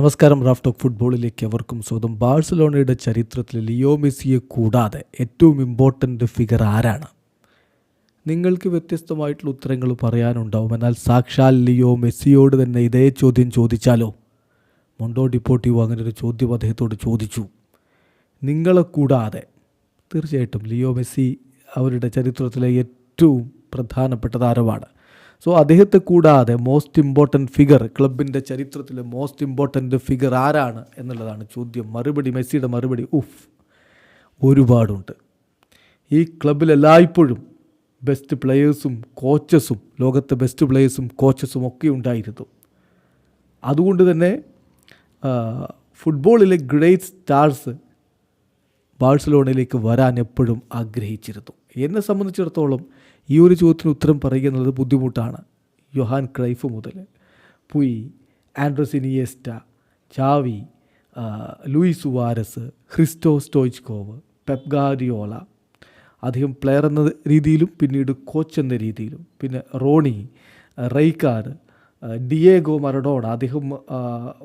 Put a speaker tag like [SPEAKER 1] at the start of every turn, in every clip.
[SPEAKER 1] നമസ്കാരം Raf talk ഫുട്ബോളിലേക്ക് അവർക്കും സ്വന്തം ബാഴ്സലോണയുടെ ചരിത്രത്തിൽ ലിയോ മെസ്സിയെ കൂടാതെ ഏറ്റവും ഇമ്പോർട്ടന്റ് ഫിഗർ ആരാണ്? നിങ്ങൾക്ക് വ്യത്യസ്തമായിട്ടുള്ള ഉത്തരങ്ങൾ പറയാനുണ്ടാവും. എന്നാൽ സാക്ഷാൽ ലിയോ മെസ്സിയോട് തന്നെ ഇതേ ചോദ്യം ചോദിച്ചാലോ? മൊണ്ടോ ഡിപ്പോട്ടിയോ അങ്ങനെ ഒരു ചോദ്യം അദ്ദേഹത്തോട് ചോദിച്ചു. നിങ്ങളെ കൂടാതെ തീർച്ചയായിട്ടും ലിയോ മെസ്സി അവരുടെ ചരിത്രത്തിലെ ഏറ്റവും പ്രധാനപ്പെട്ട താരമാണ് സോ അദ്ദേഹത്തെ കൂടാതെ മോസ്റ്റ് ഇമ്പോർട്ടന്റ് ഫിഗർ ക്ലബിന്റെ ചരിത്രത്തിലെ മോസ്റ്റ് ഇമ്പോർട്ടന്റ് ഫിഗർ ആരാണ് എന്നുള്ളതാണ് ചോദ്യം. മറുപടി മെസ്സിയുടെ മറുപടി ഉഫ് ഒരുപാടുണ്ട്. ഈ ക്ലബിലെല്ലായ്പ്പോഴും ബെസ്റ്റ് പ്ലെയേഴ്സും കോച്ചസും ലോകത്തെ ബെസ്റ്റ് പ്ലെയേഴ്സും കോച്ചസും ഒക്കെ ഉണ്ടായിരുന്നു. അതുകൊണ്ട് തന്നെ ഫുട്ബോളിലെ ഗ്രേറ്റ് സ്റ്റാർസ് ബാഴ്സലോണയിലേക്ക് വരാൻ എപ്പോഴും ആഗ്രഹിച്ചിരുന്നു. എന്നെ സംബന്ധിച്ചിടത്തോളം ഈ ഒരു ചോദ്യത്തിന് ഉത്തരം പറയുക എന്നുള്ളത് ബുദ്ധിമുട്ടാണ്. യൊഹാൻ ക്രൈഫ് മുതൽ പുയി Andres Iniesta Xavi Luis Suarez Hristo Stoichkov Pep Guardiola അദ്ദേഹം പ്ലെയർ എന്ന രീതിയിലും പിന്നീട് കോച്ച് എന്ന രീതിയിലും. പിന്നെ റോണി റൈക്കാർ ഡിയേഗോ മറഡോണ. അദ്ദേഹം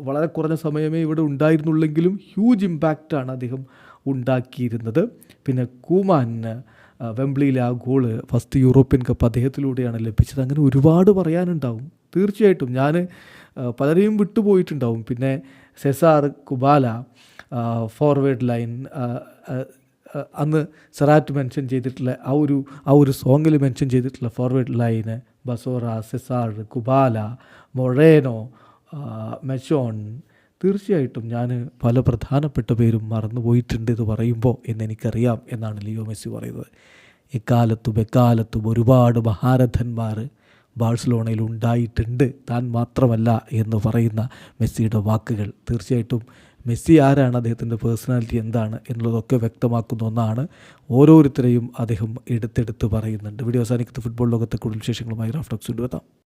[SPEAKER 1] വളരെ കുറഞ്ഞ സമയമേ ഇവിടെ ഉണ്ടായിരുന്നുള്ളെങ്കിലും ഹ്യൂജ് ഇമ്പാക്റ്റാണ് അദ്ദേഹം ഉണ്ടാക്കിയിരുന്നത്. പിന്നെ കൂമാന് വെംബ്ലിയിലെ ആ ഗോൾ ഫസ്റ്റ് യൂറോപ്യൻ കപ്പ് അദ്ദേഹത്തിലൂടെയാണ് ലഭിച്ചത്. അങ്ങനെ ഒരുപാട് പറയാനുണ്ടാവും. തീർച്ചയായിട്ടും ഞാൻ പലരെയും വിട്ടുപോയിട്ടുണ്ടാവും. പിന്നെ സെസാർ കുബാല ഫോർവേഡ് ലൈൻ അന്ന് സെറാറ്റ് മെൻഷൻ ചെയ്തിട്ടുള്ള ആ ഒരു ആ ഒരു സോങ്ങിൽ മെൻഷൻ ചെയ്തിട്ടുള്ള forward line Basora Cesar Kubala Moreno Manchon തീർച്ചയായിട്ടും ഞാൻ പല പ്രധാനപ്പെട്ട പേരും മറന്നുപോയിട്ടുണ്ട് എന്ന് പറയുമ്പോൾ എന്നെനിക്കറിയാം എന്നാണ് ലിയോ മെസ്സി പറയുന്നത്. എക്കാലത്തും എക്കാലത്തും ഒരുപാട് മഹാരഥന്മാർ ബാഴ്സലോണയിൽ ഉണ്ടായിട്ടുണ്ട്. താൻ മാത്രമല്ല എന്ന് പറയുന്ന മെസ്സിയുടെ വാക്കുകൾ. തീർച്ചയായിട്ടും മെസ്സി ആരാണ് അദ്ദേഹത്തിന്റെ പേഴ്സണാലിറ്റി എന്താണ് എന്നുള്ളതൊക്കെ വ്യക്തമാക്കുന്ന ഒന്നാണ് ഓരോരുത്തരെയും അദ്ദേഹം എടുത്തെടുത്ത് പറയുന്നുണ്ട്. വീഡിയോ അവസാനിക്കുന്ന. ഫുട്ബോൾ ലോകത്തെ കൂടുതൽ വിശേഷങ്ങളുമായി റാഫ്റ്റോക്സ് കൊണ്ടുവെത്താം